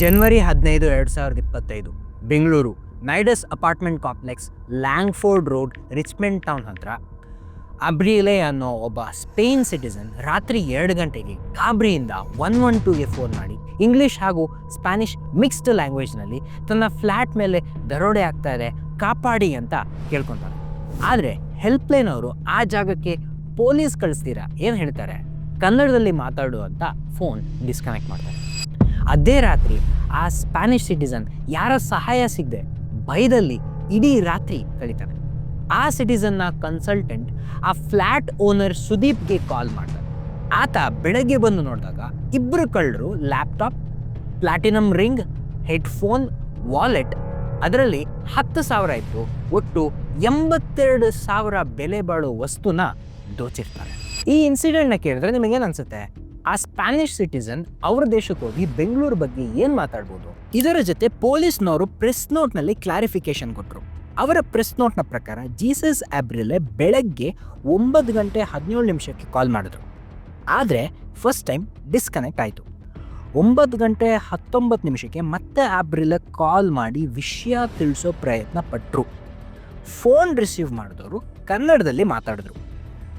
ಜನವರಿ ಹದಿನೈದು, ಎರಡು ಸಾವಿರದ ಇಪ್ಪತ್ತೈದು, Bengaluru ನೈಡಸ್ apartment complex, Langford Road Richmond Town ಹತ್ರ. ಅಬ್ರಿಲೆ ಅನ್ನೋ ಒಬ್ಬ ಸ್ಪೇನ್ ಸಿಟಿಸನ್ ರಾತ್ರಿ ಎರಡು ಗಂಟೆಗೆ ಗಾಬ್ರಿಯಿಂದ ಒನ್ ಒನ್ ಟೂಗೆ ಫೋನ್ ಮಾಡಿ ಇಂಗ್ಲಿಷ್ ಹಾಗೂ ಸ್ಪ್ಯಾನಿಷ್ ಮಿಕ್ಸ್ಡ್ ಲ್ಯಾಂಗ್ವೇಜ್ನಲ್ಲಿ ತನ್ನ ಫ್ಲ್ಯಾಟ್ ಮೇಲೆ ದರೋಡೆ ಆಗ್ತಾ ಇದೆ, ಕಾಪಾಡಿ ಅಂತ ಕೇಳ್ಕೊತಾರೆ ಆದರೆ ಹೆಲ್ಪ್ಲೈನ್ ಅವರು ಆ ಜಾಗಕ್ಕೆ ಪೊಲೀಸ್ ಕಳಿಸ್ತೀರಾ ಏನು ಹೇಳ್ತಾರೆ? ಕನ್ನಡದಲ್ಲಿ ಮಾತಾಡು ಅಂತ ಫೋನ್ ಡಿಸ್ಕನೆಕ್ಟ್ ಮಾಡ್ತಾರೆ. ಅದೇ ರಾತ್ರಿ ಆ ಸ್ಪ್ಯಾನಿಷ್ ಸಿಟಿಸನ್ ಯಾರ ಸಹಾಯ ಸಿಗದೆ ಭಯದಲ್ಲಿ ಇಡೀ ರಾತ್ರಿ ಕಳೀತಾನೆ ಆ ಸಿಟಿಸನ್ನ ಕನ್ಸಲ್ಟೆಂಟ್ ಆ ಫ್ಲ್ಯಾಟ್ ಓನರ್ ಸುದೀಪ್ಗೆ ಕಾಲ್ ಮಾಡ್ತಾನೆ ಆತ ಬೆಳಗ್ಗೆ ಬಂದು ನೋಡಿದಾಗ ಇಬ್ಬರು ಕಳ್ಳರು laptop platinum ring headphone wallet ಅದರಲ್ಲಿ ಹತ್ತು ಸಾವಿರ ಇತ್ತು ಒಟ್ಟು ಎಂಬತ್ತೆರಡು ಸಾವಿರ ಬೆಲೆ ಬಾಳೋ ವಸ್ತುನ ದೋಚಿರ್ತಾರೆ. ಈ ಇನ್ಸಿಡೆಂಟ್ನ ಕೇಳಿದ್ರೆ ನಿಮಗೇನು ಅನ್ಸುತ್ತೆ? ಆ ಸ್ಪ್ಯಾನಿಷ್ ಸಿಟಿಸನ್ ಅವ್ರ ದೇಶಕ್ಕೆ ಹೋಗಿ ಬೆಂಗಳೂರು ಬಗ್ಗೆ ಏನು ಮಾತಾಡ್ಬೋದು? ಇದರ ಜೊತೆ ಪೊಲೀಸ್ನವರು ಪ್ರೆಸ್ ನೋಟ್ನಲ್ಲಿ ಕ್ಲಾರಿಫಿಕೇಶನ್ ಕೊಟ್ಟರು ಅವರ ಪ್ರೆಸ್ ನೋಟ್ನ ಪ್ರಕಾರ ಜೀಸಸ್ ಆಬ್ರಿಲೆ ಬೆಳಗ್ಗೆ ಒಂಬತ್ತು ಗಂಟೆ ಹದಿನೇಳು ನಿಮಿಷಕ್ಕೆ ಕಾಲ್ ಮಾಡಿದ್ರು. ಆದರೆ ಫಸ್ಟ್ ಟೈಮ್ ಡಿಸ್ಕನೆಕ್ಟ್ ಆಯಿತು. ಒಂಬತ್ತು ಗಂಟೆ ಹತ್ತೊಂಬತ್ತು ನಿಮಿಷಕ್ಕೆ ಮತ್ತೆ ಆಬ್ರಿಲೆ ಕಾಲ್ ಮಾಡಿ ವಿಷಯ ತಿಳಿಸೋ ಪ್ರಯತ್ನ ಪಟ್ಟರು ಫೋನ್ ರಿಸೀವ್ ಮಾಡಿದವರು ಕನ್ನಡದಲ್ಲಿ ಮಾತಾಡಿದ್ರು.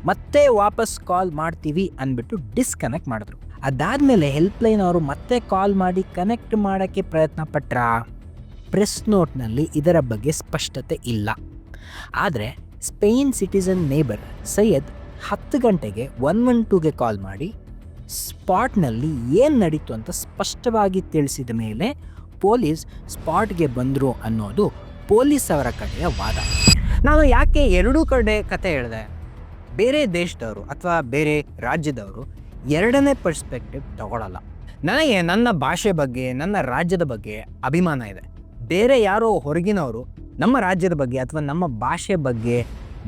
ಮತ್ತೆ ವಾಪಸ್ ಕಾಲ್ ಮಾಡ್ತೀವಿ ಅಂದ್ಬಿಟ್ಟು ಡಿಸ್ಕನೆಕ್ಟ್ ಮಾಡಿದ್ರು. ಅದಾದಮೇಲೆ ಹೆಲ್ಪ್ಲೈನ್ ಅವರು ಮತ್ತೆ ಕಾಲ್ ಮಾಡಿ ಕನೆಕ್ಟ್ ಮಾಡೋಕ್ಕೆ ಪ್ರಯತ್ನ ಪಟ್ರ? ಪ್ರೆಸ್ ನೋಟ್ನಲ್ಲಿ ಇದರ ಬಗ್ಗೆ ಸ್ಪಷ್ಟತೆ ಇಲ್ಲ. ಆದರೆ ಸ್ಪೇನ್ ಸಿಟಿಸನ್ ನೇಬರ್ ಸೈಯದ್ ಹತ್ತು ಗಂಟೆಗೆ ಒನ್ ಒನ್ ಟೂಗೆ ಕಾಲ್ ಮಾಡಿ ಸ್ಪಾಟ್ನಲ್ಲಿ ಏನು ನಡೀತು ಅಂತ ಸ್ಪಷ್ಟವಾಗಿ ತಿಳಿಸಿದ ಮೇಲೆ ಪೊಲೀಸ್ ಸ್ಪಾಟ್ಗೆ ಬಂದರು ಅನ್ನೋದು ಪೊಲೀಸ್ ಅವರ ಕಡೆಯ ವಾದ. ನಾನು ಯಾಕೆ ಎರಡೂ ಕಡೆ ಕತೆ ಹೇಳಿದೆ? ಬೇರೆ ದೇಶದವರು ಅಥವಾ ಬೇರೆ ರಾಜ್ಯದವರು ಎರಡನೇ ಪರ್ಸ್ಪೆಕ್ಟಿವ್ ತಗೊಳ್ಳಲ್ಲ ನನಗೆ ನನ್ನ ಭಾಷೆ ಬಗ್ಗೆ, ನನ್ನ ರಾಜ್ಯದ ಬಗ್ಗೆ ಅಭಿಮಾನ ಇದೆ. ಬೇರೆ ಯಾರೋ ಹೊರಗಿನವರು ನಮ್ಮ ರಾಜ್ಯದ ಬಗ್ಗೆ ಅಥವಾ ನಮ್ಮ ಭಾಷೆ ಬಗ್ಗೆ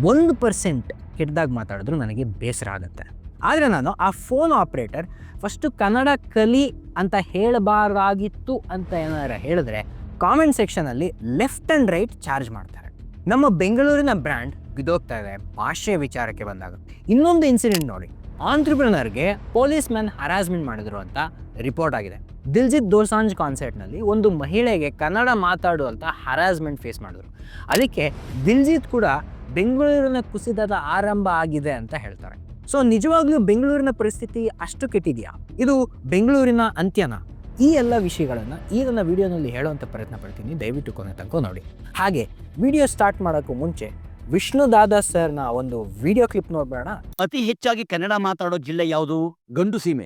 ಒಂದು ಪರ್ಸೆಂಟ್ ಕೆಟ್ಟದಾಗಿ ಮಾತಾಡಿದ್ರು ನನಗೆ ಬೇಸರ ಆಗುತ್ತೆ. ಆದರೆ ನಾನು ಆ ಫೋನ್ ಆಪ್ರೇಟರ್ ಫಸ್ಟು ಕನ್ನಡ ಕಲಿ ಅಂತ ಹೇಳಬಾರ್ದಾಗಿತ್ತು ಅಂತ ಏನಾರ ಹೇಳಿದ್ರೆ ಕಾಮೆಂಟ್ ಸೆಕ್ಷನಲ್ಲಿ ಲೆಫ್ಟ್ ಆ್ಯಂಡ್ ರೈಟ್ ಚಾರ್ಜ್ ಮಾಡ್ತಾರೆ. ನಮ್ಮ ಬೆಂಗಳೂರಿನ ಬ್ರ್ಯಾಂಡ್ ಬಿದೋಗ್ತಾ ಇದೆ ಭಾಷೆ ವಿಚಾರಕ್ಕೆ ಬಂದಾಗ. ಇನ್ನೊಂದು ಇನ್ಸಿಡೆಂಟ್ ನೋಡಿ. ಆಂಟ್ರಪ್ರಿನರ್ಗೆ ಪೊಲೀಸ್ ಮ್ಯಾನ್ ಹರಾಸ್ಮೆಂಟ್ ಮಾಡಿದ್ರು ಅಂತ ರಿಪೋರ್ಟ್ ಆಗಿದೆ. ದಿಲ್ಜಿತ್ ದೋಸಾಂಜ್ ಕಾನ್ಸರ್ಟ್ನಲ್ಲಿ ಒಂದು ಮಹಿಳೆಗೆ ಕನ್ನಡ ಮಾತಾಡುವಂಥ ಹರಾಸ್ಮೆಂಟ್ ಫೇಸ್ ಮಾಡಿದ್ರು. ಅದಕ್ಕೆ ದಿಲ್ಜಿತ್ ಕೂಡ ಬೆಂಗಳೂರಿನ ಕುಸಿತದ ಆರಂಭ ಆಗಿದೆ ಅಂತ ಹೇಳ್ತಾರೆ. ಸೊ ನಿಜವಾಗ್ಲೂ ಬೆಂಗಳೂರಿನ ಪರಿಸ್ಥಿತಿ ಅಷ್ಟು ಕೆಟ್ಟಿದೆಯಾ? ಇದು ಬೆಂಗಳೂರಿನ ಅಂತ್ಯನ? ಈ ಎಲ್ಲ ವಿಷಯಗಳನ್ನು ಈ ನನ್ನ ವಿಡಿಯೋನಲ್ಲಿ ಹೇಳುವಂಥ ಪ್ರಯತ್ನ ಪಡ್ತೀನಿ. ದಯವಿಟ್ಟು ಕೊನೆ ತನಕ ನೋಡಿ. ಹಾಗೆ ವಿಡಿಯೋ ಸ್ಟಾರ್ಟ್ ಮಾಡೋಕ್ಕೂ ಮುಂಚೆ ವಿಷ್ಣು ದಾದಾ ಸರ್ನ ಒಂದು ವಿಡಿಯೋ ಕ್ಲಿಪ್ ನೋಡ್ಬೇಡ ಅತಿ ಹೆಚ್ಚಾಗಿ ಕನ್ನಡ ಮಾತಾಡೋ ಜಿಲ್ಲೆ ಯಾವುದು? ಗಂಡು ಸೀಮೆ.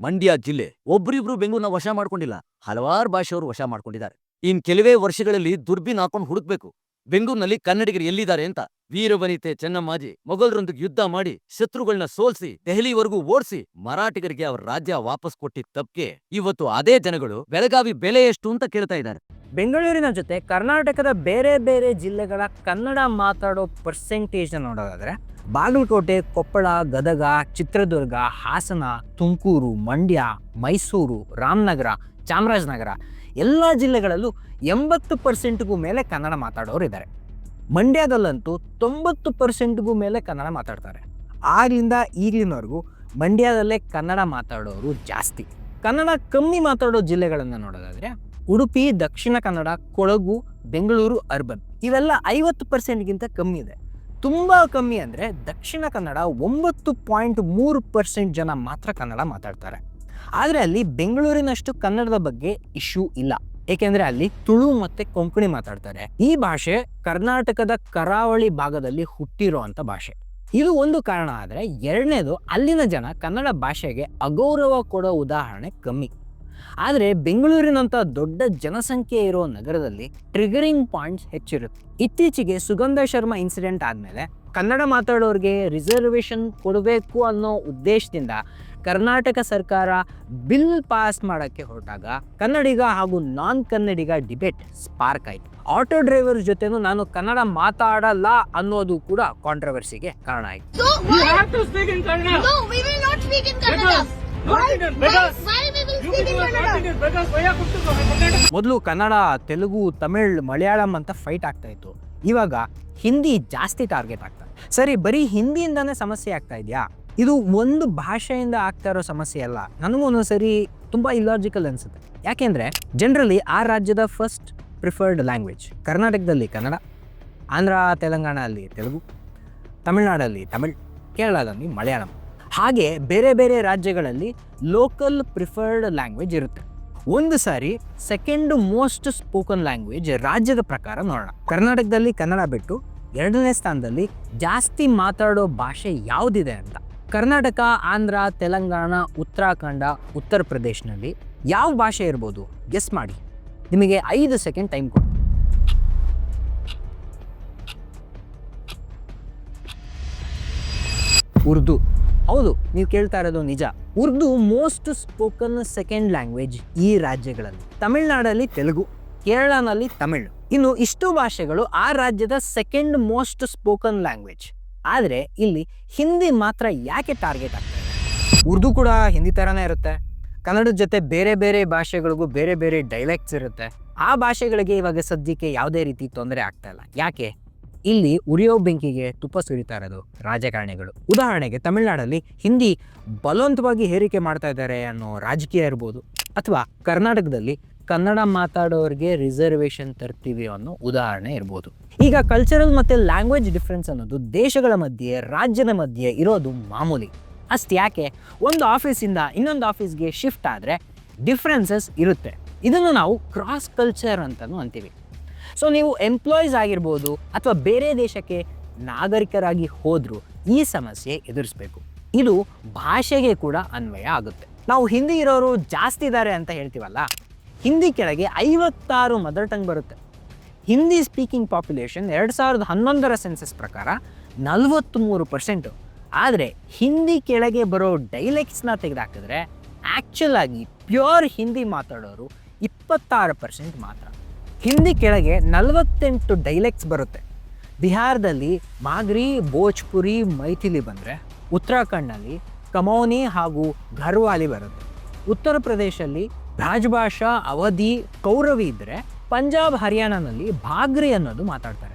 ಮಂಡ್ಯ ಜಿಲ್ಲೆ. ಒಬ್ರಿಬ್ರು ಬೆಂಗಳೂರನ್ನ ವಶ ಮಾಡ್ಕೊಂಡಿಲ್ಲ. ಹಲವಾರು ಭಾಷೆಯವರು ವಶ ಮಾಡ್ಕೊಂಡಿದ್ದಾರೆ. ಇನ್ ಕೆಲವೇ ವರ್ಷಗಳಲ್ಲಿ ದುರ್ಬಿನ್ ಹಾಕೊಂಡು ಹುಡುಕ್ಬೇಕು. ಬೆಂಗಳೂರಿನಲ್ಲಿ ಕನ್ನಡಿಗರು ಎಲ್ಲಿದ್ದಾರೆ ಅಂತ ವೀರವನಿತೆ ಚೆನ್ನಮ್ಮಾಜಿ ಮೊಘಲರೊಂದಿಗೆ ಯುದ್ಧ ಮಾಡಿ ಶತ್ರುಗಳನ್ನ ಸೋಲ್ಸಿ ದೆಹಲಿವರೆಗೂ ಓಡಿಸಿ ಮರಾಠಿಗರಿಗೆ ಅವರ ರಾಜ್ಯ ವಾಪಸ್ ಕೊಟ್ಟಿದ್ದ ತಪ್ಪಿಗೆ ಇವತ್ತು ಅದೇ ಜನಗಳು ಬೆಳಗಾವಿ ಬೆಲೆ ಎಷ್ಟು ಅಂತ ಕೇಳ್ತಾ ಇದ್ದಾರೆ. ಬೆಂಗಳೂರಿನ ಜೊತೆ ಕರ್ನಾಟಕದ ಬೇರೆ ಬೇರೆ ಜಿಲ್ಲೆಗಳ ಕನ್ನಡ ಮಾತಾಡೋ ಪರ್ಸೆಂಟೇಜ್ನ ನೋಡೋದಾದ್ರೆ ಬಾಗಲಕೋಟೆ, ಕೊಪ್ಪಳ, ಗದಗ, ಚಿತ್ರದುರ್ಗ, ಹಾಸನ, ತುಮಕೂರು, ಮಂಡ್ಯ, ಮೈಸೂರು, ರಾಮನಗರ, ಚಾಮರಾಜನಗರ ಎಲ್ಲ ಜಿಲ್ಲೆಗಳಲ್ಲೂ ಎಂಬತ್ತು ಪರ್ಸೆಂಟ್ಗೂ ಮೇಲೆ ಕನ್ನಡ ಮಾತಾಡೋರು ಇದ್ದಾರೆ ಮಂಡ್ಯದಲ್ಲಂತೂ ತೊಂಬತ್ತು ಪರ್ಸೆಂಟ್ಗೂ ಮೇಲೆ ಕನ್ನಡ ಮಾತಾಡ್ತಾರೆ. ಆದ್ದರಿಂದ ಈಗಲಿನವರೆಗೂ ಮಂಡ್ಯದಲ್ಲೇ ಕನ್ನಡ ಮಾತಾಡೋರು ಜಾಸ್ತಿ. ಕನ್ನಡ ಕಮ್ಮಿ ಮಾತಾಡೋ ಜಿಲ್ಲೆಗಳನ್ನು ನೋಡೋದಾದರೆ ಉಡುಪಿ, ದಕ್ಷಿಣ ಕನ್ನಡ, ಕೊಡಗು, ಬೆಂಗಳೂರು, ಅರ್ಬನ್ ಇವೆಲ್ಲ ಐವತ್ತು ಪರ್ಸೆಂಟ್ಗಿಂತ ಕಮ್ಮಿ ಇದೆ. ತುಂಬ ಕಮ್ಮಿ ಅಂದರೆ ದಕ್ಷಿಣ ಕನ್ನಡ ಒಂಬತ್ತು ಪಾಯಿಂಟ್ ಮೂರು ಪರ್ಸೆಂಟ್ ಜನ ಮಾತ್ರ ಕನ್ನಡ ಮಾತಾಡ್ತಾರೆ. ಆದರೆ ಅಲ್ಲಿ ಬೆಂಗಳೂರಿನಷ್ಟು ಕನ್ನಡದ ಬಗ್ಗೆ ಇಶ್ಯೂ ಇಲ್ಲ. ಏಕೆಂದರೆ ಅಲ್ಲಿ ತುಳು ಮತ್ತೆ ಕೊಂಕಣಿ ಮಾತಾಡ್ತಾರೆ. ಈ ಭಾಷೆ ಕರ್ನಾಟಕದ ಕರಾವಳಿ ಭಾಗದಲ್ಲಿ ಹುಟ್ಟಿರುವಂತ ಭಾಷೆ. ಇದು ಒಂದು ಕಾರಣ ಆದರೆ ಎರಡನೇದು ಅಲ್ಲಿನ ಜನ ಕನ್ನಡ ಭಾಷೆಗೆ ಅಗೌರವ ಕೊಡೋ ಉದಾಹರಣೆ ಕಮ್ಮಿ. ಆದರೆ ಬೆಂಗಳೂರಿನಂಥ ದೊಡ್ಡ ಜನಸಂಖ್ಯೆ ಇರೋ ನಗರದಲ್ಲಿ ಟ್ರಿಗರಿಂಗ್ ಪಾಯಿಂಟ್ಸ್ ಹೆಚ್ಚಿರುತ್ತೆ. ಇತ್ತೀಚೆಗೆ ಸುಗಂಧ ಶರ್ಮಾ ಇನ್ಸಿಡೆಂಟ್ ಆದಮೇಲೆ ಕನ್ನಡ ಮಾತಾಡೋರಿಗೆ ರಿಸರ್ವೇಷನ್ ಕೊಡಬೇಕು ಅನ್ನೋ ಉದ್ದೇಶದಿಂದ ಕರ್ನಾಟಕ ಸರ್ಕಾರ ಬಿಲ್ ಪಾಸ್ ಮಾಡೋಕ್ಕೆ ಹೊರಟಾಗ ಕನ್ನಡಿಗ ಹಾಗೂ ನಾನ್ ಕನ್ನಡಿಗ ಡಿಬೇಟ್ ಸ್ಪಾರ್ಕ್ ಆಯಿತು. ಆಟೋ ಡ್ರೈವರ್ ಜೊತೆನೂ ನಾನು ಕನ್ನಡ ಮಾತಾಡಲ್ಲ ಅನ್ನೋದು ಕೂಡ ಕಾಂಟ್ರವರ್ಸಿಗೆ ಕಾರಣ ಆಯಿತು. ಮೊದಲು ಕನ್ನಡ ತೆಲುಗು ತಮಿಳ್ ಮಲಯಾಳಂ ಅಂತ ಫೈಟ್ ಆಗ್ತಾ ಇತ್ತು. ಇವಾಗ ಹಿಂದಿ ಜಾಸ್ತಿ ಟಾರ್ಗೆಟ್ ಆಗ್ತಾ ಇದೆ. ಸರಿ ಬರೀ ಹಿಂದಿಯಿಂದಾನೇ ಸಮಸ್ಯೆ ಆಗ್ತಾ ಇದೆಯಾ? ಇದು ಒಂದು ಭಾಷೆಯಿಂದ ಆಗ್ತಾ ಇರೋ ಸಮಸ್ಯೆ ಅಲ್ಲ. ನನಗೂ ಒಂದೊಂದ್ಸರಿ ತುಂಬ ಇಲಾಜಿಕಲ್ ಅನ್ಸುತ್ತೆ. ಯಾಕೆಂದರೆ ಜನರಲಿ ಆ ರಾಜ್ಯದ ಫಸ್ಟ್ ಪ್ರಿಫರ್ಡ್ ಲ್ಯಾಂಗ್ವೇಜ್ ಕರ್ನಾಟಕದಲ್ಲಿ ಕನ್ನಡ, ಆಂಧ್ರ, ತೆಲಂಗಾಣದಲ್ಲಿ ತೆಲುಗು, ತಮಿಳ್ನಾಡಲ್ಲಿ ತಮಿಳ್, ಕೇರಳದಲ್ಲಿ ಮಲಯಾಳಂ. ಹಾಗೆ ಬೇರೆ ಬೇರೆ ರಾಜ್ಯಗಳಲ್ಲಿ ಲೋಕಲ್ ಪ್ರಿಫರ್ಡ್ ಲ್ಯಾಂಗ್ವೇಜ್ ಇರುತ್ತೆ. ಒಂದು ಸಾರಿ ಸೆಕೆಂಡ್ ಮೋಸ್ಟ್ ಸ್ಪೋಕನ್ ಲ್ಯಾಂಗ್ವೇಜ್ ರಾಜ್ಯದ ಪ್ರಕಾರ ನೋಡೋಣ. ಕರ್ನಾಟಕದಲ್ಲಿ ಕನ್ನಡ ಬಿಟ್ಟು ಎರಡನೇ ಸ್ಥಾನದಲ್ಲಿ ಜಾಸ್ತಿ ಮಾತಾಡೋ ಭಾಷೆ ಯಾವುದಿದೆ ಅಂತ. ಕರ್ನಾಟಕ, ಆಂಧ್ರ, ತೆಲಂಗಾಣ, ಉತ್ತರಾಖಂಡ, ಉತ್ತರ ಪ್ರದೇಶನಲ್ಲಿ ಯಾವ ಭಾಷೆ ಇರ್ಬೋದು? ಗೆಸ್ ಮಾಡಿ. ನಿಮಗೆ ಐದು ಸೆಕೆಂಡ್ ಟೈಮ್ ಕೊಡಿ ಉರ್ದು. ಹೌದು, ನೀವು ಕೇಳ್ತಾ ಇರೋದು ನಿಜ. Urdu most spoken second language ಈ ರಾಜ್ಯಗಳಲ್ಲಿ. ತಮಿಳ್ನಾಡಲ್ಲಿ ತೆಲುಗು, ಕೇರಳನಲ್ಲಿ ತಮಿಳು. ಇನ್ನು ಇಷ್ಟು ಭಾಷೆಗಳು ಆ ರಾಜ್ಯದ ಸೆಕೆಂಡ್ ಮೋಸ್ಟ್ ಸ್ಪೋಕನ್ ಲ್ಯಾಂಗ್ವೇಜ್ ಆದರೆ ಇಲ್ಲಿ ಹಿಂದಿ ಮಾತ್ರ ಯಾಕೆ ಟಾರ್ಗೆಟ್ ಆಗ್ತದೆ ಉರ್ದು ಕೂಡ ಹಿಂದಿ ಥರನೇ ಇರುತ್ತೆ. ಕನ್ನಡದ ಜೊತೆ ಬೇರೆ ಬೇರೆ ಭಾಷೆಗಳಿಗೂ ಬೇರೆ ಬೇರೆ ಡೈಲೆಕ್ಟ್ಸ್ ಇರುತ್ತೆ. ಆ ಭಾಷೆಗಳಿಗೆ ಇವಾಗ ಸದ್ಯಕ್ಕೆ ಯಾವುದೇ ರೀತಿ ತೊಂದರೆ ಆಗ್ತಾ ಇಲ್ಲ. ಯಾಕೆ? ಇಲ್ಲಿ ಉರಿಯೋ ಬೆಂಕಿಗೆ ತುಪ್ಪ ಸುರಿತಾ ಇರೋದು ರಾಜಕಾರಣಿಗಳು. ಉದಾಹರಣೆಗೆ ತಮಿಳುನಾಡಲ್ಲಿ ಹಿಂದಿ ಬಲವಂತವಾಗಿ ಹೇರಿಕೆ ಮಾಡ್ತಾ ಇದ್ದಾರೆ ಅನ್ನೋ ರಾಜಕೀಯ ಇರ್ಬೋದು. ಅಥವಾ ಕರ್ನಾಟಕದಲ್ಲಿ ಕನ್ನಡ ಮಾತಾಡೋರಿಗೆ ರಿಸರ್ವೇಷನ್ ತರ್ತೀವಿ ಅನ್ನೋ ಉದಾಹರಣೆ ಇರ್ಬೋದು. ಈಗ ಕಲ್ಚರಲ್ ಮತ್ತು ಲ್ಯಾಂಗ್ವೇಜ್ ಡಿಫ್ರೆನ್ಸ್ ಅನ್ನೋದು ದೇಶಗಳ ಮಧ್ಯೆ, ರಾಜ್ಯದ ಮಧ್ಯೆ ಇರೋದು ಮಾಮೂಲಿ. ಅಷ್ಟು ಯಾಕೆ? ಒಂದು ಆಫೀಸಿಂದ ಇನ್ನೊಂದು ಆಫೀಸ್ಗೆ ಶಿಫ್ಟ್ ಆದರೆ ಡಿಫ್ರೆನ್ಸಸ್ ಇರುತ್ತೆ. ಇದನ್ನು ನಾವು ಕ್ರಾಸ್ ಕಲ್ಚರ್ ಅಂತಲೂ ಅಂತೀವಿ. ಸೊ ನೀವು ಎಂಪ್ಲಾಯೀಸ್ ಆಗಿರ್ಬೋದು ಅಥವಾ ಬೇರೆ ದೇಶಕ್ಕೆ ನಾಗರಿಕರಾಗಿ ಹೋದರೂ ಈ ಸಮಸ್ಯೆ ಎದುರಿಸಬೇಕು. ಇದು ಭಾಷೆಗೆ ಕೂಡ ಅನ್ವಯ ಆಗುತ್ತೆ. ನಾವು ಹಿಂದಿ ಇರೋರು ಜಾಸ್ತಿ ಇದ್ದಾರೆ ಅಂತ ಹೇಳ್ತೀವಲ್ಲ? ಹಿಂದಿ ಕೆಳಗೆ ಐವತ್ತಾರು ಮದರ್ ಟಂಗ್ ಬರುತ್ತೆ. ಹಿಂದಿ ಸ್ಪೀಕಿಂಗ್ ಪಾಪ್ಯುಲೇಷನ್ ಎರಡು ಸಾವಿರದ ಹನ್ನೊಂದರ ಸೆನ್ಸಸ್ ಪ್ರಕಾರ ನಲವತ್ತ್ಮೂರು ಪರ್ಸೆಂಟು ಆದರೆ ಹಿಂದಿ ಕೆಳಗೆ ಬರೋ ಡೈಲೆಕ್ಟ್ಸ್ನ ತೆಗೆದುಹಾಕಿದ್ರೆ ಆ್ಯಕ್ಚುಲ್ ಆಗಿ ಪ್ಯೂರ್ ಹಿಂದಿ ಮಾತಾಡೋರು ಇಪ್ಪತ್ತಾರು ಪರ್ಸೆಂಟ್ ಮಾತ್ರ. ಹಿಂದಿ ಕೆಳಗೆ ನಲವತ್ತೆಂಟು ಡೈಲೆಕ್ಟ್ಸ್ ಬರುತ್ತೆ. ಬಿಹಾರದಲ್ಲಿ ಮಾಗ್ರಿ ಭೋಜ್ಪುರಿ, ಮೈಥಿಲಿ ಬಂದರೆ ಉತ್ತರಾಖಂಡ್ನಲ್ಲಿ ಕಮೌನಿ ಹಾಗೂ ಘರ್ವಾಲಿ ಬರುತ್ತೆ. ಉತ್ತರ ಪ್ರದೇಶದಲ್ಲಿ ರಾಜಭಾಷಾ, ಅವಧಿ, ಕೌರವಿ ಇದ್ದರೆ ಪಂಜಾಬ್ ಹರಿಯಾಣನಲ್ಲಿ ಭಾಗ್ರಿ ಅನ್ನೋದು ಮಾತಾಡ್ತಾರೆ.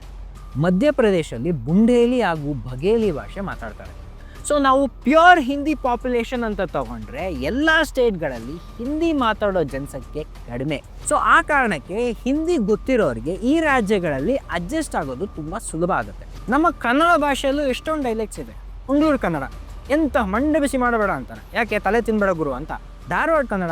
ಮಧ್ಯಪ್ರದೇಶಲ್ಲಿ ಬುಂಡೇಲಿ ಹಾಗೂ ಬಘೇಲಿ ಭಾಷೆ ಮಾತಾಡ್ತಾರೆ. ಸೊ ನಾವು ಪ್ಯೂರ್ ಹಿಂದಿ ಪಾಪ್ಯುಲೇಷನ್ ಅಂತ ತಗೊಂಡ್ರೆ ಎಲ್ಲ ಸ್ಟೇಟ್ಗಳಲ್ಲಿ ಹಿಂದಿ ಮಾತಾಡೋ ಜನಸಂಖ್ಯೆ ಕಡಿಮೆ. ಸೊ ಆ ಕಾರಣಕ್ಕೆ ಹಿಂದಿ ಗೊತ್ತಿರೋರಿಗೆ ಈ ರಾಜ್ಯಗಳಲ್ಲಿ ಅಡ್ಜಸ್ಟ್ ಆಗೋದು ತುಂಬ ಸುಲಭ ಆಗುತ್ತೆ. ನಮ್ಮ ಕನ್ನಡ ಭಾಷೆಯಲ್ಲೂ ಎಷ್ಟೊಂದು ಡೈಲೆಕ್ಟ್ಸ್ ಇದೆ. ಮಂಗಳೂರು ಕನ್ನಡ. ಎಂತ ಮಂಡೆ ಬಿಸಿ ಮಾಡಬೇಡ ಅಂತಾರೆ. ಯಾಕೆ ತಲೆ ತಿನ್ಬೇಡ ಗುರು ಅಂತ. ಧಾರವಾಡ ಕನ್ನಡ.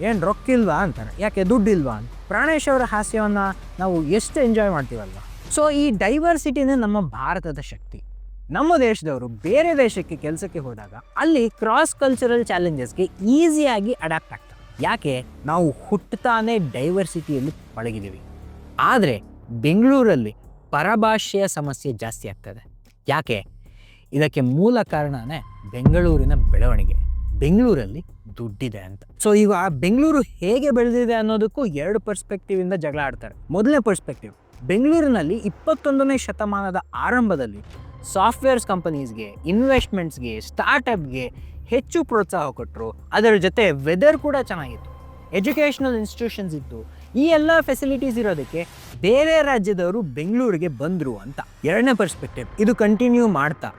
ಏನು ರೊಕ್ಕಿಲ್ವಾ ಅಂತಾರೆ. ಯಾಕೆ ದುಡ್ಡಿಲ್ವಾ ಅಂತ. ಪ್ರಾಣೇಶ್ ಅವರ ಹಾಸ್ಯವನ್ನು ನಾವು ಎಷ್ಟು ಎಂಜಾಯ್ ಮಾಡ್ತೀವಲ್ವ? ಸೊ ಈ ಡೈವರ್ಸಿಟಿನೇ ನಮ್ಮ ಭಾರತದ ಶಕ್ತಿ. ನಮ್ಮ ದೇಶದವರು ಬೇರೆ ದೇಶಕ್ಕೆ ಕೆಲಸಕ್ಕೆ ಹೋದಾಗ ಅಲ್ಲಿ ಕ್ರಾಸ್ ಕಲ್ಚರಲ್ ಚಾಲೆಂಜಸ್ಗೆ ಈಸಿಯಾಗಿ ಅಡಾಪ್ಟ್ ಆಗ್ತಾರೆ ಯಾಕೆ? ನಾವು ಹುಟ್ಟುತ್ತಾನೆ ಡೈವರ್ಸಿಟಿಯಲ್ಲಿ ಪಳಗಿದ್ದೀವಿ. ಆದರೆ ಬೆಂಗಳೂರಲ್ಲಿ ಪರಭಾಷೆಯ ಸಮಸ್ಯೆ ಜಾಸ್ತಿ ಆಗ್ತದೆ. ಯಾಕೆ? ಇದಕ್ಕೆ ಮೂಲ ಕಾರಣನೇ ಬೆಂಗಳೂರಿನ ಬೆಳವಣಿಗೆ. ಬೆಂಗಳೂರಲ್ಲಿ ದುಡ್ಡಿದೆ ಅಂತ. ಸೊ ಈಗ ಆ ಬೆಂಗಳೂರು ಹೇಗೆ ಬೆಳೆದಿದೆ ಅನ್ನೋದಕ್ಕೂ ಎರಡು ಪರ್ಸ್ಪೆಕ್ಟಿವ್ ಇಂದ ಜಗಳ ಆಡ್ತಾರೆ. ಮೊದಲನೇ ಪರ್ಸ್ಪೆಕ್ಟಿವ್ ಬೆಂಗಳೂರಿನಲ್ಲಿ ಇಪ್ಪತ್ತೊಂದನೇ ಶತಮಾನದ ಆರಂಭದಲ್ಲಿ ಸಾಫ್ಟ್ವೇರ್ಸ್ ಕಂಪನೀಸ್ಗೆ ಇನ್ವೆಸ್ಟ್ಮೆಂಟ್ಸ್ಗೆ ಸ್ಟಾರ್ಟಪ್ಗೆ ಹೆಚ್ಚು ಪ್ರೋತ್ಸಾಹ ಕೊಟ್ಟರು ಅದರ ಜೊತೆ ವೆದರ್ ಕೂಡ ಚೆನ್ನಾಗಿತ್ತು. ಎಜುಕೇಷನಲ್ ಇನ್ಸ್ಟಿಟ್ಯೂಷನ್ಸ್ ಇತ್ತು. ಈ ಎಲ್ಲ ಫೆಸಿಲಿಟೀಸ್ ಇರೋದಕ್ಕೆ ಬೇರೆ ರಾಜ್ಯದವರು ಬೆಂಗಳೂರಿಗೆ ಬಂದರು ಅಂತ. ಎರಡನೇ ಪರ್ಸ್ಪೆಕ್ಟಿವ್ ಇದು ಕಂಟಿನ್ಯೂ ಮಾಡ್ತಾ.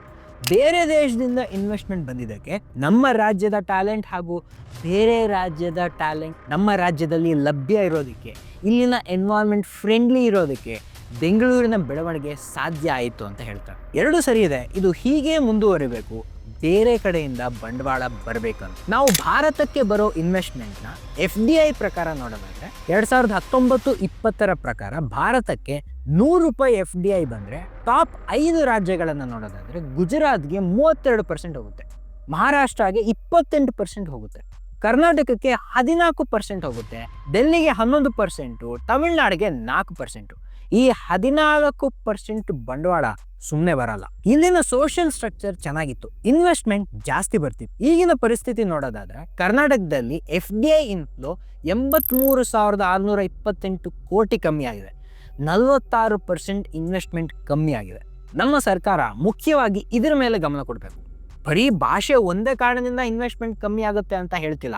ಬೇರೆ ದೇಶದಿಂದ ಇನ್ವೆಸ್ಟ್ಮೆಂಟ್ ಬಂದಿದ್ದಕ್ಕೆ ನಮ್ಮ ರಾಜ್ಯದ ಟ್ಯಾಲೆಂಟ್ ಹಾಗೂ ಬೇರೆ ರಾಜ್ಯದ ಟ್ಯಾಲೆಂಟ್ ನಮ್ಮ ರಾಜ್ಯದಲ್ಲಿ ಲಭ್ಯ ಇರೋದಕ್ಕೆ, ಇಲ್ಲಿನ ಎನ್ವಾರ್ಮೆಂಟ್ ಫ್ರೆಂಡ್ಲಿ ಇರೋದಕ್ಕೆ ಬೆಂಗಳೂರಿನ ಬೆಳವಣಿಗೆ ಸಾಧ್ಯ ಆಯಿತು ಅಂತ ಹೇಳ್ತಾರೆ. ಎರಡು ಸರಿ ಇದೆ. ಇದು ಹೀಗೆ ಮುಂದುವರಿಬೇಕು. ಬೇರೆ ಕಡೆಯಿಂದ ಬಂಡವಾಳ ಬರಬೇಕಂತ. ನಾವು ಭಾರತಕ್ಕೆ ಬರೋ ಇನ್ವೆಸ್ಟ್ಮೆಂಟ್ನ ಎಫ್ ಡಿ ಐ ಪ್ರಕಾರ ನೋಡೋದಾದ್ರೆ ಎರಡು ಸಾವಿರದ ಹತ್ತೊಂಬತ್ತು ಇಪ್ಪತ್ತರ ಪ್ರಕಾರ ಭಾರತಕ್ಕೆ ನೂರು ರೂಪಾಯಿ ಎಫ್ ಡಿ ಐ ಬಂದರೆ ಟಾಪ್ ಐದು ರಾಜ್ಯಗಳನ್ನು ನೋಡೋದಾದ್ರೆ ಗುಜರಾತ್ಗೆ ಮೂವತ್ತೆರಡು ಪರ್ಸೆಂಟ್ ಹೋಗುತ್ತೆ. ಮಹಾರಾಷ್ಟ್ರಗೆ ಇಪ್ಪತ್ತೆಂಟು ಪರ್ಸೆಂಟ್ ಹೋಗುತ್ತೆ. ಕರ್ನಾಟಕಕ್ಕೆ ಹದಿನಾಲ್ಕು ಪರ್ಸೆಂಟ್ ಹೋಗುತ್ತೆ. ಡೆಲ್ಲಿಗೆ ಹನ್ನೊಂದು ಪರ್ಸೆಂಟು ತಮಿಳ್ನಾಡಿಗೆ ನಾಲ್ಕು ಪರ್ಸೆಂಟು ಈ ಹದಿನಾಲ್ಕು ಪರ್ಸೆಂಟ್ ಬಂಡವಾಳ ಸುಮ್ಮನೆ ಬರಲ್ಲ. ಇಲ್ಲಿನ ಸೋಷಿಯಲ್ ಸ್ಟ್ರಕ್ಚರ್ ಚೆನ್ನಾಗಿತ್ತು. ಇನ್ವೆಸ್ಟ್ಮೆಂಟ್ ಜಾಸ್ತಿ ಬರ್ತಿತ್ತು. ಈಗಿನ ಪರಿಸ್ಥಿತಿ ನೋಡೋದಾದ್ರೆ, ಕರ್ನಾಟಕದಲ್ಲಿ ಎಫ್ ಡಿ ಐ ಇನ್ಫ್ಲೋ ಎಂಬತ್ಮೂರು ಸಾವಿರದ ಆರುನೂರ ಇಪ್ಪತ್ತೆಂಟು ಕೋಟಿ ಕಮ್ಮಿ ಆಗಿದೆ. ನಲವತ್ತಾರು ಪರ್ಸೆಂಟ್ ಇನ್ವೆಸ್ಟ್ಮೆಂಟ್ ಕಮ್ಮಿ ಆಗಿದೆ. ನಮ್ಮ ಸರ್ಕಾರ ಮುಖ್ಯವಾಗಿ ಇದರ ಮೇಲೆ ಗಮನ ಕೊಡಬೇಕು. ಬರೀ ಭಾಷೆ ಒಂದೇ ಕಾರಣದಿಂದ ಇನ್ವೆಸ್ಟ್ಮೆಂಟ್ ಕಮ್ಮಿ ಆಗುತ್ತೆ ಅಂತ ಹೇಳ್ತಿಲ್ಲ.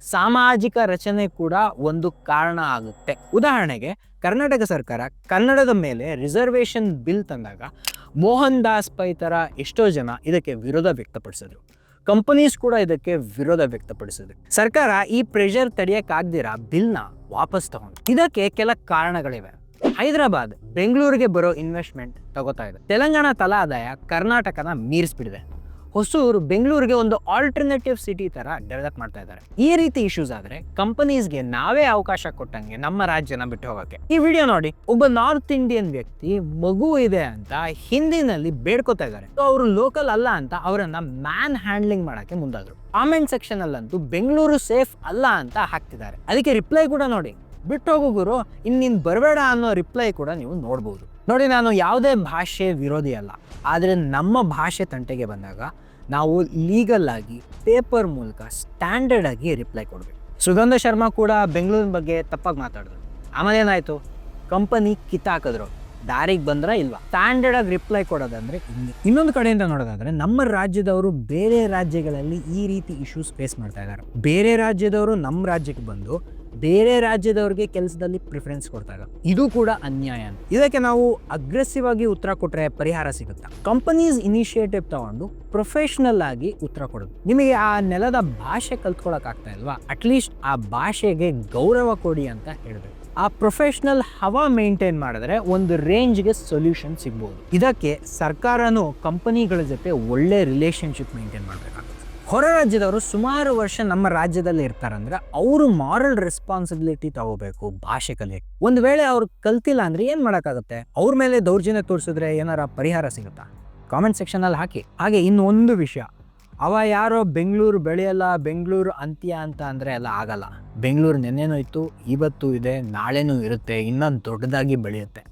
ಸಾಮಾಜಿಕ ರಚನೆ ಕೂಡ ಒಂದು ಕಾರಣ ಆಗುತ್ತೆ. ಉದಾಹರಣೆಗೆ ಕರ್ನಾಟಕ ಸರ್ಕಾರ ಕನ್ನಡದ ಮೇಲೆ ರಿಸರ್ವೇಷನ್ ಬಿಲ್ ತಂದಾಗ ಮೋಹನ್ ದಾಸ್ ಪೈ ಥರ ಎಷ್ಟೋ ಜನ ಇದಕ್ಕೆ ವಿರೋಧ ವ್ಯಕ್ತಪಡಿಸಿದ್ರು. ಕಂಪನೀಸ್ ಕೂಡ ಇದಕ್ಕೆ ವಿರೋಧ ವ್ಯಕ್ತಪಡಿಸಿದ್ರು. ಸರ್ಕಾರ ಈ ಪ್ರೆಷರ್ ತಡೆಯೋಕ್ಕಾಗ್ದಿರ ಬಿಲ್ನ ವಾಪಸ್ ತಗೊಂಡು ಇದಕ್ಕೆ ಕೆಲ ಕಾರಣಗಳಿವೆ. ಹೈದರಾಬಾದ್, ಬೆಂಗಳೂರಿಗೆ ಬರೋ ಇನ್ವೆಸ್ಟ್ಮೆಂಟ್ ತಗೋತಾ ಇದೆ. ತೆಲಂಗಾಣ ತಲಾ ಆದಾಯ ಕರ್ನಾಟಕನ ಮೀರಿಸ್ಬಿಟ್ಟಿದೆ ಹೊಸೂರು ಬೆಂಗಳೂರಿಗೆ ಒಂದು ಆಲ್ಟರ್ನೇಟಿವ್ ಸಿಟಿ ತರ ಡೆವಲಪ್ ಮಾಡ್ತಾ ಇದ್ದಾರೆ. ಈ ರೀತಿ ಇಶ್ಯೂಸ್ ಆದ್ರೆ ಕಂಪನೀಸ್ಗೆ ನಾವೇ ಅವಕಾಶ ಕೊಟ್ಟಂಗೆ ನಮ್ಮ ರಾಜ್ಯನ ಬಿಟ್ಟು ಹೋಗಕ್ಕೆ ಈ ವಿಡಿಯೋ ನೋಡಿ, ಒಬ್ಬ ನಾರ್ತ್ ಇಂಡಿಯನ್ ವ್ಯಕ್ತಿ ಮಗು ಇದೆ ಅಂತ ಹಿಂದಿನಲ್ಲಿ ಬೇಡ್ಕೋತಾ ಇದ್ದಾರೆ. ಅವರು ಲೋಕಲ್ ಅಲ್ಲ ಅಂತ ಅವರನ್ನ ಮ್ಯಾನ್ ಹ್ಯಾಂಡ್ಲಿಂಗ್ ಮಾಡಕ್ಕೆ ಮುಂದಾದ್ರು. ಕಾಮೆಂಟ್ ಸೆಕ್ಷನ್ ಅಲ್ಲಂತೂ ಬೆಂಗಳೂರು ಸೇಫ್ ಅಲ್ಲ ಅಂತ ಹಾಕ್ತಿದ್ದಾರೆ. ಅದಕ್ಕೆ ರಿಪ್ಲೈ ಕೂಡ ನೋಡಿ. ಬಿಟ್ಟೋಗು ಗುರು, ಇನ್ನಿನ್ ಬರಬೇಡ ಅನ್ನೋ ರಿಪ್ಲೈ ಕೂಡ ನೀವು ನೋಡ್ಬೋದು. ನೋಡಿ, ನಾನು ಯಾವುದೇ ಭಾಷೆ ವಿರೋಧಿ ಅಲ್ಲ. ಆದರೆ ನಮ್ಮ ಭಾಷೆ ತಂಟೆಗೆ ಬಂದಾಗ ನಾವು ಲೀಗಲ್ ಆಗಿ ಪೇಪರ್ ಮೂಲಕ ಸ್ಟ್ಯಾಂಡರ್ಡ್ ಆಗಿ ರಿಪ್ಲೈ ಕೊಡಬೇಕು. ಸುಗಂಧ ಶರ್ಮಾ ಕೂಡ ಬೆಂಗಳೂರಿನ ಬಗ್ಗೆ ತಪ್ಪಾಗಿ ಮಾತಾಡಿದ್ರು. ಆಮೇಲೆ ಏನಾಯಿತು? ಕಂಪನಿ ಕಿತ್ತಾಕಿದ್ರು. ದಾರಿಗೆ ಬಂದ್ರ ಇಲ್ವಾ? ಸ್ಟ್ಯಾಂಡರ್ಡ್ ಆಗಿ ರಿಪ್ಲೈ ಕೊಡೋದಂದ್ರೆ ಇನ್ನೊಂದು ಕಡೆಯಿಂದ ನೋಡೋದಾದ್ರೆ ನಮ್ಮ ರಾಜ್ಯದವರು ಬೇರೆ ರಾಜ್ಯಗಳಲ್ಲಿ ಈ ರೀತಿ ಇಶ್ಯೂಸ್ ಫೇಸ್ ಮಾಡ್ತಾ ಇದ್ದಾರೆ. ಬೇರೆ ರಾಜ್ಯದವರು ನಮ್ಮ ರಾಜ್ಯಕ್ಕೆ ಬಂದು ಬೇರೆ ರಾಜ್ಯದವ್ರಿಗೆ ಕೆಲಸದಲ್ಲಿ ಪ್ರಿಫರೆನ್ಸ್ ಕೊಡ್ತಾ ಇದ್ದಾರೆ ಇದು ಕೂಡ ಅನ್ಯಾಯ ಇದಕ್ಕೆ ನಾವು ಅಗ್ರೆಸಿವ್ ಆಗಿ ಉತ್ತರ ಕೊಟ್ಟರೆ ಪರಿಹಾರ ಸಿಗುತ್ತಾ? ಕಂಪನೀಸ್ ಇನಿಷಿಯೇಟಿವ್ ತಗೊಂಡು ಪ್ರೊಫೆಷನಲ್ ಆಗಿ ಉತ್ತರ ಕೊಡೋದು. ನಿಮಗೆ ಆ ನೆಲದ ಭಾಷೆ ಕಲ್ತ್ಕೊಳಕ್ ಆಗ್ತಾ ಇಲ್ವಾ ಅಟ್ಲೀಸ್ಟ್ ಆ ಭಾಷೆಗೆ ಗೌರವ ಕೊಡಿ ಅಂತ ಹೇಳಬೇಕು. ಆ ಪ್ರೊಫೆಷನಲ್ ಹವಾ ಮೇಂಟೈನ್ ಮಾಡಿದ್ರೆ ಒಂದು ರೇಂಜ್ಗೆ ಸೊಲ್ಯೂಷನ್ ಸಿಗ್ಬೋದು. ಇದಕ್ಕೆ ಸರ್ಕಾರನೂ ಕಂಪನಿಗಳ ಜೊತೆ ಒಳ್ಳೆ ರಿಲೇಶನ್ಶಿಪ್ ಮೇಂಟೈನ್ ಮಾಡಬೇಕಾಗುತ್ತೆ ಹೊರ ರಾಜ್ಯದವರು ಸುಮಾರು ವರ್ಷ ನಮ್ಮ ರಾಜ್ಯದಲ್ಲಿ ಇರ್ತಾರಂದ್ರೆ ಅವರು ಮಾರಲ್ ರೆಸ್ಪಾನ್ಸಿಬಿಲಿಟಿ ತಗೋಬೇಕು, ಭಾಷೆ ಕಲಿಯಕ್ಕೆ ಒಂದು ವೇಳೆ ಅವ್ರು ಕಲ್ತಿಲ್ಲ ಅಂದ್ರೆ ಏನ್ ಮಾಡೋಕ್ಕಾಗುತ್ತೆ? ಅವ್ರ ಮೇಲೆ ದೌರ್ಜನ್ಯ ತೋರಿಸಿದ್ರೆ ಏನಾರ ಪರಿಹಾರ ಸಿಗುತ್ತಾ? ಕಾಮೆಂಟ್ ಸೆಕ್ಷನಲ್ಲಿ ಹಾಕಿ. ಹಾಗೆ ಇನ್ನು ಒಂದು ವಿಷಯ. ಅವ ಯಾರೋ ಬೆಂಗಳೂರು ಬೆಳೆಯಲ್ಲ, ಬೆಂಗಳೂರು ಅಂತ್ಯ ಅಂತ ಅಂದರೆ ಎಲ್ಲ ಆಗಲ್ಲ. ಬೆಂಗಳೂರು ನೆನ್ನೆನೂ ಇತ್ತು, ಇವತ್ತು ಇದೆ, ನಾಳೆನೂ ಇರುತ್ತೆ, ಇನ್ನೊಂದು ದೊಡ್ಡದಾಗಿ ಬೆಳೆಯುತ್ತೆ.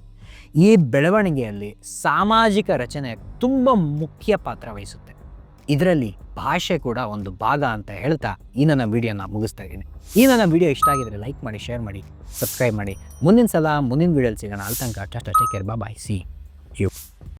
ಈ ಬೆಳವಣಿಗೆಯಲ್ಲಿ ಸಾಮಾಜಿಕ ರಚನೆ ತುಂಬ ಮುಖ್ಯ ಪಾತ್ರ ವಹಿಸುತ್ತೆ. ಇದರಲ್ಲಿ ಭಾಷೆ ಕೂಡ ಒಂದು ಭಾಗ ಅಂತ ಹೇಳ್ತಾ ಈ ನನ್ನ ವಿಡಿಯೋನ ಮುಗಿಸ್ತಾ ಇದ್ದೀನಿ. ಈ ನನ್ನ ವಿಡಿಯೋ ಇಷ್ಟ ಆಗಿದ್ರೆ ಲೈಕ್ ಮಾಡಿ, ಶೇರ್ ಮಾಡಿ, ಸಬ್ಸ್ಕ್ರೈಬ್ ಮಾಡಿ. ಮುಂದಿನ ಸಲ, ಮುಂದಿನ ವಿಡಿಯೋಲ್ಲಿ ಸಿಗೋಣ. ಅಲ್ಲಿ ತನಕ take care bye, see you.